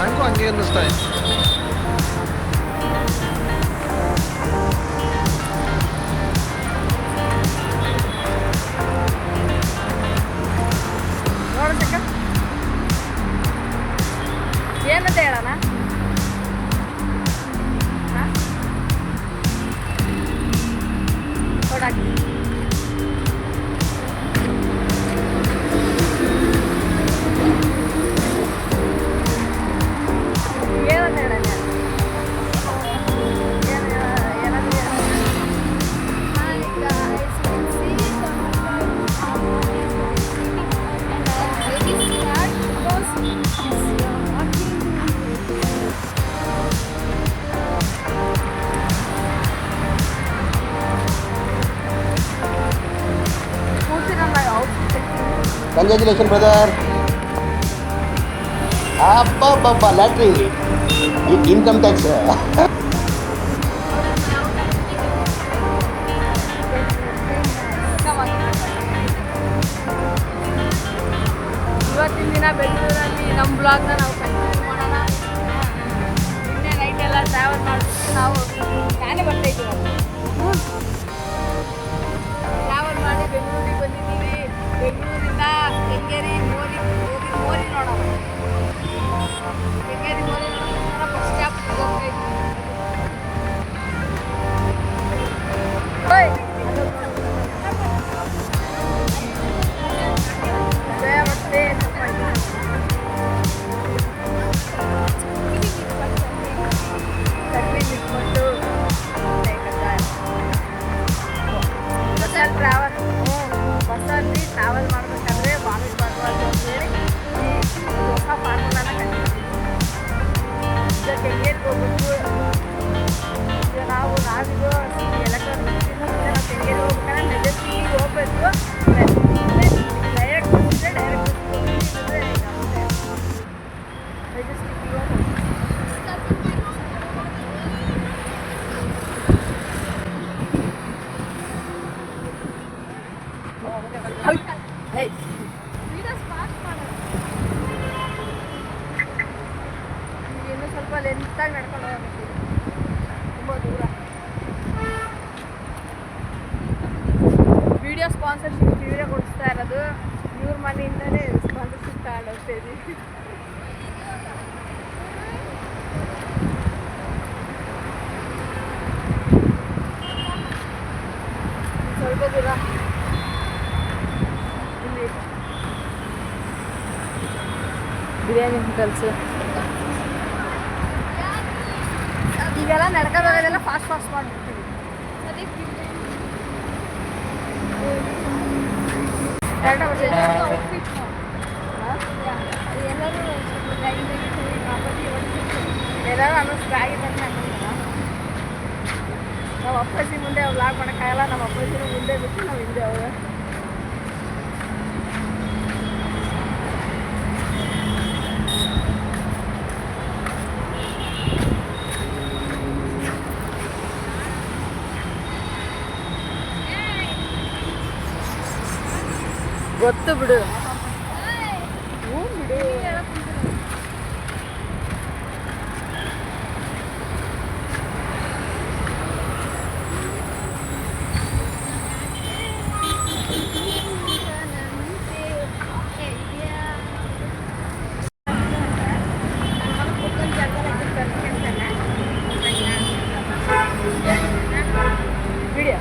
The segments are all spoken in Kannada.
Mango in this time. Congratulation brother ಅಬ್ಬಬ್ಬಬ್ಬ lottery income tax ಇವತ್ತಿನ ದಿನ ಬೆಂಗಳೂರಲ್ಲಿ ನಮ್ಮ ಬ್ಲಾಗ್ನ ನಾವು ಮಾಡೋಣ. ನಿನ್ನೆ ನಾವು ನಾನೇ ಬರ್ತಾ ಇದ್ದೀವಿ ಮಾಡಿ ಬೆಂಗಳೂರಿಗೆ ಬಂದಿದ್ದೀವಿ. ಬೆಂಗಳೂರಿಂದ ಕೆಂಗೇರಿ ಮೋರಿ ಹೋಗಿ ಮೋರಿ ಲೆಂತಾಗಿ ನಡ್ಕೊಂಡು ಹೋಗ್ಬೇಕು? ತುಂಬ ದೂರ. ವಿಡಿಯೋ ಸ್ಪಾನ್ಸರ್ಶಿಪ್ ವಿಡಿಯೋ ಕೊಡಿಸ್ತಾ ಇರೋದು ಇವ್ರ ಮನೆಯಿಂದಲೇ ಸ್ಪಾನ್ಸರ್ಶಿಪ್ ಕಾರ್ಡ್ ಹೋಗ್ತಾ ಇದ್ದೀವಿ. ಸ್ವಲ್ಪ ದೂರ. ಇಲ್ಲಿ. ಬಿರಿಯಾನಿ ಹೋಟೆಲ್ಸ್ ಈಗೆಲ್ಲ ನಡ್ಕೋದಾಗೆಲ್ಲ ಫಾಸ್ಟ್ ಫಾಸ್ಟ್ ಮಾಡಿಬಿಡ್ತೀವಿ. ಎಲ್ಲರೂ ಅನ್ನಿಸ್ತು ಆಗಿದೆ ನಮ್ಮ ಅಪ್ಪಾಜಿ ಮುಂದೆ ವ್ಲಾಗ್ ಮಾಡೋಕ್ಕಾಗಲ್ಲ ನಮ್ಮ ಅಪ್ಪಾಜಿನೂ ಮುಂದೆ ಬಿಟ್ಟು ನಾವು ಹಿಂದೆ ಹೋಗ ಗೊತ್ತು ಬಿಡು. ಹ್ಞೂ ಬಿಡು ವಿಡಿಯೋ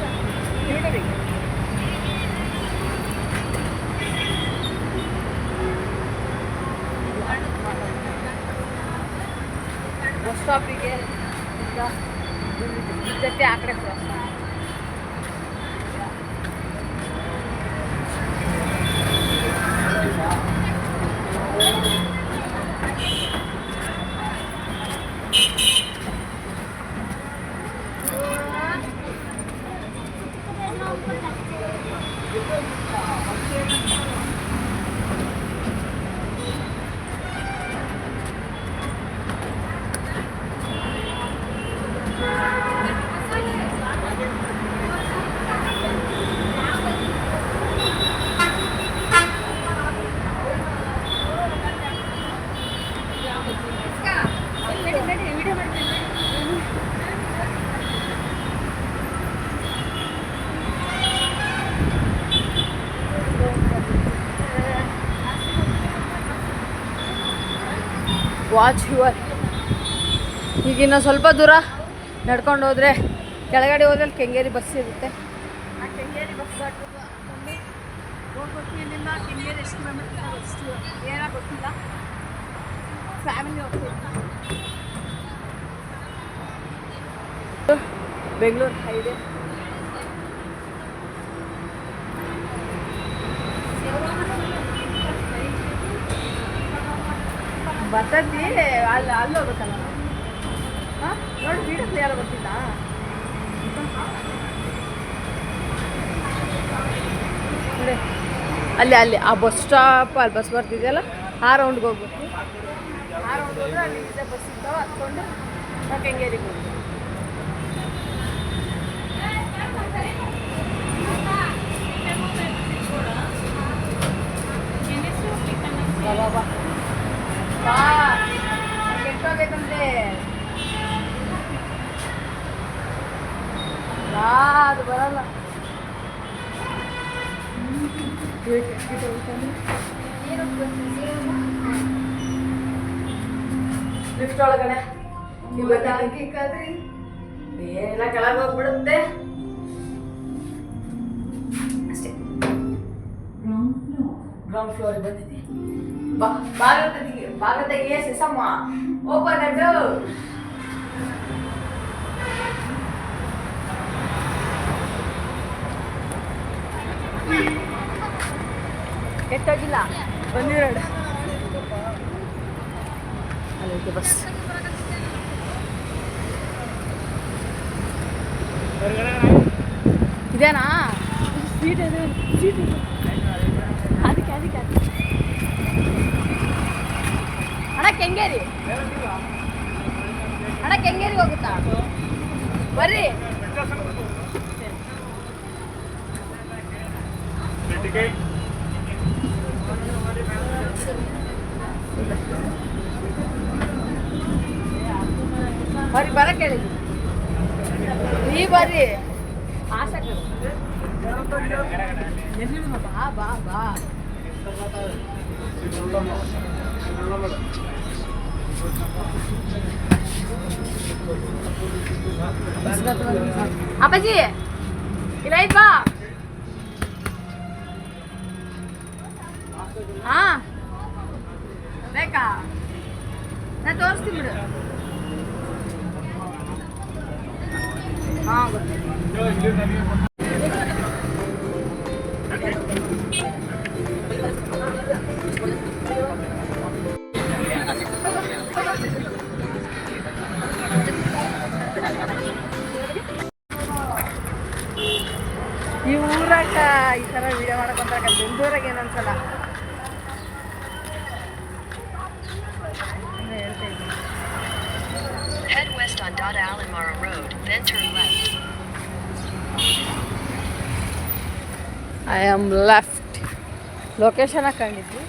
ವಾಚ್ ಯುವರ್ ಈಗಿನ ಸ್ವಲ್ಪ ದೂರ ನಡ್ಕೊಂಡು ಹೋದರೆ ಕೆಳಗಡೆ ಹೋದ್ರೆ ಅಲ್ಲಿ ಕೆಂಗೇರಿ ಬಸ್ ಇರುತ್ತೆ ಆ ಕೆಂಗೇರಿ ಬಸ್ ಇಲ್ಲಿಂದ ಕೆಂಗೇರಿ ಎಷ್ಟು ಕಿಲೋಮೀಟರ್ ಎಷ್ಟು ಏನೋ ಗೊತ್ತಿಲ್ಲ. ಫ್ಯಾಮಿಲಿ ಹೋಗ್ತೀವಿ ಬೆಂಗಳೂರು ಹೈವೇ ಬರ್ತೈತಿ, ಅಲ್ಲಿ ಅಲ್ಲಿ ಹೋಗ್ಬೇಕಲ್ಲ ಹಾಂ? ನೋಡಿ ವೀಡಿಯೋ ಯಾರು ಗೊತ್ತಿಲ್ಲ ಅಲ್ಲಿ ಅಲ್ಲಿ, ಆ ಬಸ್ ಸ್ಟಾಪ್ ಅಲ್ಲಿ ಬಸ್ ಬರ್ತಿದೆಯಲ್ಲ, ಆ ರೌಂಡ್ಗೆ ಹೋಗ್ಬೇಕು. ಆ ರೌಂಡ್ ಹೋದ್ರೆ ಅಲ್ಲಿ ಇದೆ ಬಸ್ ಇದ್ದಾವೆ ಹತ್ಕೊಂಡು ನಾವು ಕೆಂಗೇರಿಗೆ ಹೋಗ್ಬೇಕು. ಲಿಫ್ಟ್ ಒಳಗಡೆ ಏನೆಲ್ಲ ಕೆಳಗೆ ಹೋಗ್ಬಿಡುತ್ತೆ. ಅಷ್ಟೇ. ಗ್ರೌಂಡ್ ಫ್ಲೋರ್ ಬಂದಿದೆ ಬಾಗಿಲು ತೆಗಿ ಸಿಸಮ್ಮ ಓಪನ್ ದ ಡೋರ್ ಕೆಟ್ಟೋಗಿಲ್ಲ. ಬಂದಿರೋಣ ಅಲ್ಲಿಗೆ ಬಸ್. ಇದೇನಾ? ಸೀಟ್ ಇದೆ. ಸೀಟ್ ಇದೆ. ಅದಕ್ಕೆ ಅದಕ್ಕೆ ಅಣ್ಣ ಕೆಂಗೇರಿ? ಅಣ್ಣ ಕೆಂಗೇರಿಗೆ ಹೋಗುತ್ತಾ? ಬರ್ರಿ. ಬರ್ರಿ ಅಪ್ಪಾಜಿ ಇಲ್ಲ ಬಾ. ಹಾ. ಬೇಕಾ? ನಾ ತೋರಿಸ್ತೀನಿ ಬಿಡು. ಹಾ ಆಮ್ ಲೆಫ್ಟ್ ಲೊಕೇಶನ್ ಹಾಕೊಂಡಿದ್ವಿ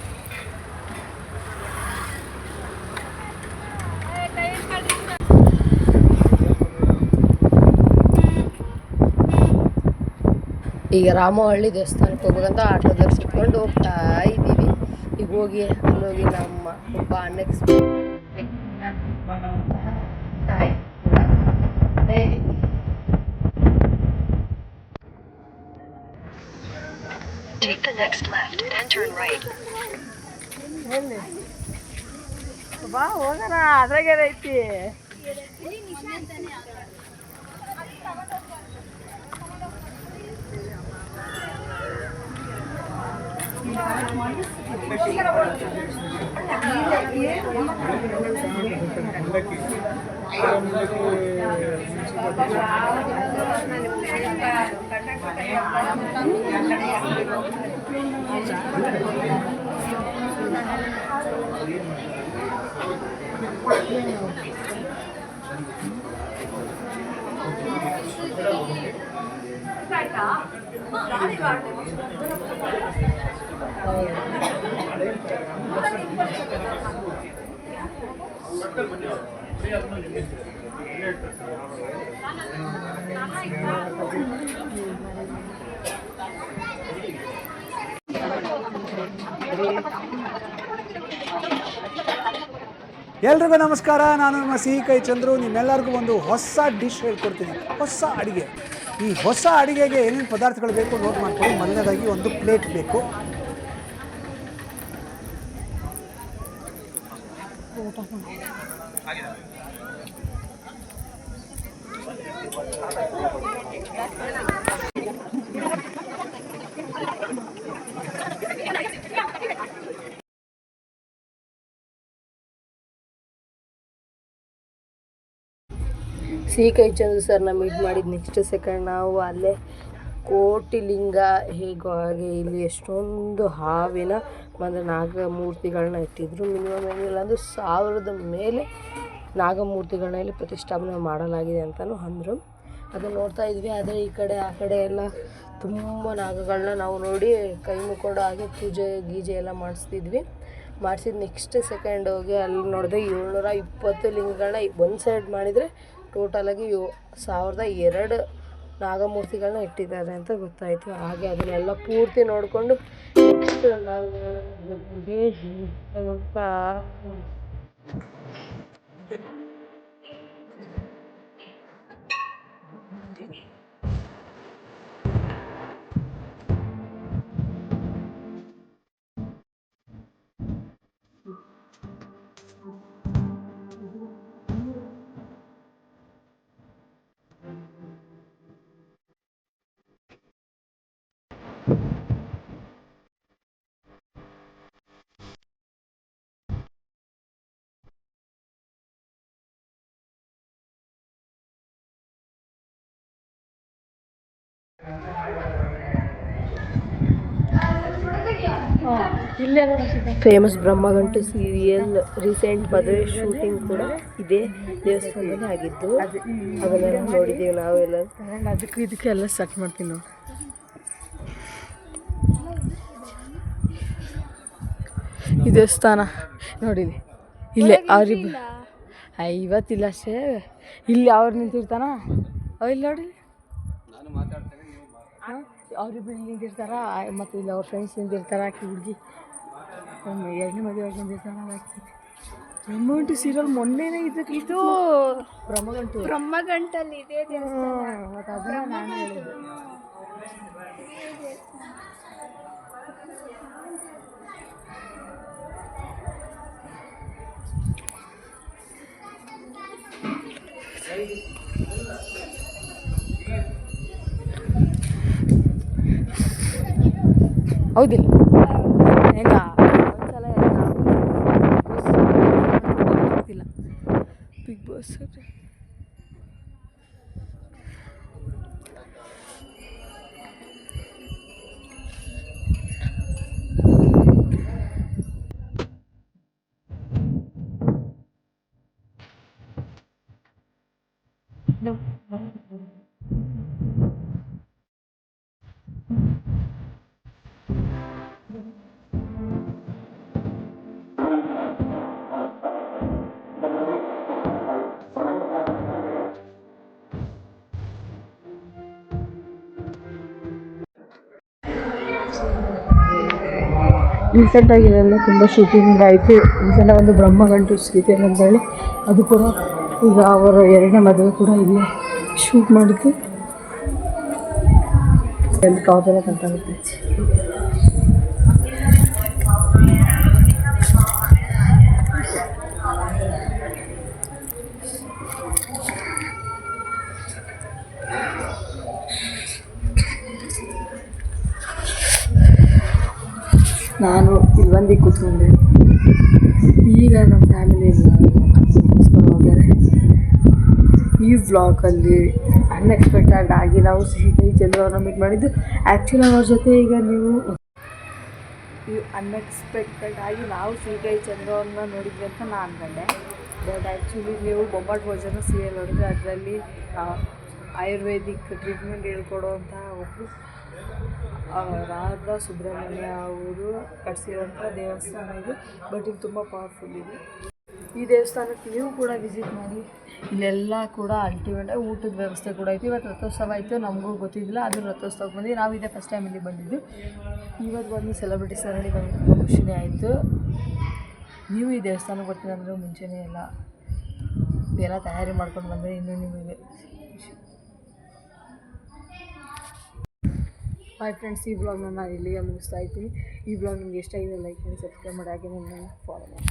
ಈಗ ರಾಮಹಳ್ಳಿ ದೇವಸ್ಥಾನಕ್ಕೆ ಹೋಗ್ಬೇಕಂತ ಆಟೋದಲ್ಲಿ ಸಿಟ್ಕೊಂಡು ಹೋಗ್ತಾ ಇದ್ದೀವಿ. ಈಗ ಹೋಗಿ, ಅಲ್ಲೋಗಿ ನಮ್ಮ ಒಬ್ಬ next turn right. Gracias. Gracias. ಎಲ್ರಿಗೂ ನಮಸ್ಕಾರ. ನಾನು ನಮ್ಮ ಸಿಹಿ ಕೈ ಚಂದ್ರು. ನಿಮ್ಮೆಲ್ಲರಿಗೂ ಒಂದು ಹೊಸ ಡಿಶ್ ಹೇಳ್ಕೊಡ್ತೀನಿ. ಹೊಸ ಅಡಿಗೆ. ಈ ಹೊಸ ಅಡಿಗೆಗೆ ಏನೇನು ಪದಾರ್ಥಗಳು ಬೇಕು ನೋಟ್ ಮಾಡ್ಕೊಳ್ಳಿ ಮೊದಲನೇದಾಗಿ ಒಂದು ಪ್ಲೇಟ್ ಬೇಕು. ಸಿ ಕೈ ಚಂದ್ರ ಸರ್ನ ಇದು ಮಾಡಿದ ನೆಕ್ಸ್ಟ್ ಸೆಕೆಂಡ್ ನಾವು ಅಲ್ಲೇ ಕೋಟಿಲಿಂಗ ಹೇಗೋ ಹಾಗೆ ಇಲ್ಲಿ ಎಷ್ಟೊಂದು ಹಾವಿನ ಅಂದರೆ ನಾಗಮೂರ್ತಿಗಳನ್ನ ಇಟ್ಟಿದ್ರು. ಮಿನಿಮಮ್ ಏನಿಲ್ಲ ಅಂದ್ರೆ ಸಾವಿರದ ಮೇಲೆ ನಾಗಮೂರ್ತಿಗಳನ್ನ ಇಲ್ಲಿ ಪ್ರತಿಷ್ಠಾಪನೆ ಮಾಡಲಾಗಿದೆ ಅಂತಲೂ ಅಂದರು. ಅದನ್ನು ನೋಡ್ತಾ ಇದ್ವಿ. ಆದರೆ ಈ ಕಡೆ, ಆ ಕಡೆ ಎಲ್ಲ ತುಂಬ ನಾಗಗಳನ್ನ ನಾವು ನೋಡಿ ಕೈ ಮುಕ್ಕೊಂಡು ಹಾಗೆ ಪೂಜೆ ಗೀಜೆ ಎಲ್ಲ ಮಾಡಿಸ್ತಿದ್ವಿ. ಮಾಡಿಸಿದ ನೆಕ್ಸ್ಟ್ ಸೆಕೆಂಡ್ ಹೋಗಿ ಅಲ್ಲಿ ನೋಡಿದೆ ಏಳ್ನೂರ ಇಪ್ಪತ್ತು ಲಿಂಗಗಳನ್ನ ಒಂದು ಸೈಡ್ ಮಾಡಿದರೆ ಟೋಟಲಾಗಿ ಯೋ ಸಾವಿರದ ಎರಡು ನಾಗಮೂರ್ತಿಗಳನ್ನ ಇಟ್ಟಿದ್ದಾರೆ ಅಂತ ಗೊತ್ತಾಯಿತು. ಹಾಗೆ ಅದನ್ನೆಲ್ಲ ಪೂರ್ತಿ ನೋಡಿಕೊಂಡು ಫೇಮಸ್ ಬ್ರಹ್ಮಗಂಟು ಸೀರಿಯಲ್ ರೀಸೆಂಟ್ ಮದುವೆ ಶೂಟಿಂಗ್ ಕೂಡ ಇದೇ ದೇವಸ್ಥಾನದಲ್ಲಿ ಆಗಿದ್ದು ಅದನ್ನೆಲ್ಲ ನೋಡಿದ್ದೀವಿ ನಾವೆಲ್ಲ. ಅದಕ್ಕೆ ಇದಕ್ಕೆ ಎಲ್ಲ ಸೆಟ್ ಮಾಡ್ತೀವಿ ನಾವು ಈ ದೇವಸ್ಥಾನ ನೋಡಿದ್ವಿ ಇಲ್ಲೇ. ಅವ್ರಿಬ್ ಇವತ್ತಿಲ್ಲ ಅಷ್ಟೇ. ಇಲ್ಲಿ ಅವ್ರು ನಿಂತಿರ್ತಾನ ಇಲ್ಲಿ ನೋಡಿ. ಅವ್ರಿಬ್ರು ಇಲ್ಲಿ ನಿಂತಿರ್ತಾರ? ಮತ್ತು ಇಲ್ಲಿ ಅವ್ರ ಫ್ರೆಂಡ್ಸ್ ನಿಂತಿರ್ತಾರ? ಆಕಿ ಹುಡುಗಿ. ಎರಡನೇ ಮದುವೆ ಆಗಿ ಬಂದಿರ್ತಾರ ಆಕಿ ಬ್ರಹ್ಮಗಂಟು ಸೀರಿಯಲ್ ಮೊನ್ನೆನೇ ಇದಕ್ಕೆ ಇದು ಬ್ರಹ್ಮಗಂಟು. ಬ್ರಹ್ಮಗಂಟಲ್ಲಿ ಇದೆ ಮತ್ತು ಅದನ್ನ ನಾನು ಹೇಳಿದೆ ಹೌದಿಲ್ಲ. ರೀಸೆಂಟಾಗಿ ಇದೆಲ್ಲ ತುಂಬ ಶೂಟಿಂಗ್ ಆಯಿತು. ರೀಸೆಂಟಾಗಿ ಒಂದು ಬ್ರಹ್ಮಗಂಟು ಸೀರಿಯಲ್ ಅಂತ ಹೇಳಿ ಅದು ಕೂಡ ಈಗ ಅವರ ಎರಡನೇ ಮದುವೆ ಕೂಡ ಇಲ್ಲಿ ಶೂಟ್ ಮಾಡಿದ್ದು. ಎಲ್ಲಿ ಕಾಪೆಲ್ಲ ಕಂಟಾಗುತ್ತೆ ನಾನು ಇಲ್ಲಿ ಬಂದು ಕೂತ್ಕೊಂಡೆ. ಈಗ ನಮ್ಮ ಫ್ಯಾಮಿಲಿ ಹೋಗ್ಯಾರೆ. ಈ ವ್ಲಾಗಲ್ಲಿ ಅನ್ಎಕ್ಸ್ಪೆಕ್ಟೆಡ್ ಆಗಿ ನಾವು ಸಿಹಿ ಕೈ ಚಂದ್ರವನ್ನು ಮೀಟ್ ಮಾಡಿದ್ದು. ಆ್ಯಕ್ಚುಲಿ ಅವ್ರ ಜೊತೆ ಈಗ ನೀವು ಅನ್ಎಕ್ಸ್ಪೆಕ್ಟೆಡ್ ಆಗಿ ನಾವು ಸಿಹಿ ಕೈ ಚಂದ್ರವ್ರನ್ನ ನೋಡಿದ್ವಿ ಅಂತ ನಾನು ಅಂದ್ಕೊಂಡೆ ಬಟ್ ಆ್ಯಕ್ಚುಲಿ ನೀವು ಬೊಂಬಾಟ್ ಭೋಜನ ಸೀರಿಯಲ್ ನೋಡಿದ್ರೆ ಅದರಲ್ಲಿ ಆಯುರ್ವೇದಿಕ್ ಟ್ರೀಟ್ಮೆಂಟ್ ಹೇಳ್ಕೊಡೋವಂಥ ಒಬ್ಬರು ಆ, ರಾಧಾ ಸುಬ್ರಹ್ಮಣ್ಯ ಅವರು ಕಟ್ಸಿರೋಂಥ ದೇವಸ್ಥಾನ ಇದು. ಬಟ್ ಇದು ತುಂಬ ಪವರ್ಫುಲ್ ಇದೆ. ಈ ದೇವಸ್ಥಾನಕ್ಕೆ ನೀವು ಕೂಡ ವಿಸಿಟ್ ಮಾಡಿ. ಇಲ್ಲೆಲ್ಲ ಕೂಡ ಅಲ್ಟಿಮೇಟ್ ಊಟದ ವ್ಯವಸ್ಥೆ ಕೂಡ ಐತಿ. ಇವತ್ತು ರಥೋತ್ಸವ ಆಯಿತು ನಮಗೂ ಗೊತ್ತಿದ್ದಿಲ್ಲ ಅದು ರಥೋತ್ಸವಕ್ಕೆ ಬಂದು ನಾವು ಇದೇ ಫಸ್ಟ್ ಟೈಮ್ ಇಲ್ಲಿ ಬಂದಿದ್ದು. ಇವತ್ತು ಬಂದು ಸೆಲೆಬ್ರಿಟಿ ಸರಣಿ ಬಂದು ತುಂಬ ಖುಷಿನೇ ಆಯಿತು. ನೀವು ಈ ದೇವಸ್ಥಾನಕ್ಕೆ ಬರ್ತೀರ ಅಂದರೆ ಮುಂಚೆನೇ ಎಲ್ಲ ಎಲ್ಲ ತಯಾರಿ ಮಾಡ್ಕೊಂಡು ಬಂದರೆ ಇನ್ನೂ ನಿಮಗೆ ಹಾಯ್ ಫ್ರೆಂಡ್ಸ್ ಈ ಬ್ಲಾಗ್ನ ನಾನು ಇಲ್ಲಿಗೆ ಮುಗಿಸ್ತಾ ಇದ್ದೀನಿ. ಈ ಬ್ಲಾಗ್ ನಿಮ್ಗೆ ಇಷ್ಟ ಆಗಿದೆ ಲೈಕ್ ಮಾಡಿ ಸಬ್ಸ್ಕ್ರೈಬ್ ಮಾಡಿ, ಹಾಗೆ ನನ್ನ ಫಾಲೋ ಮಾಡಿ.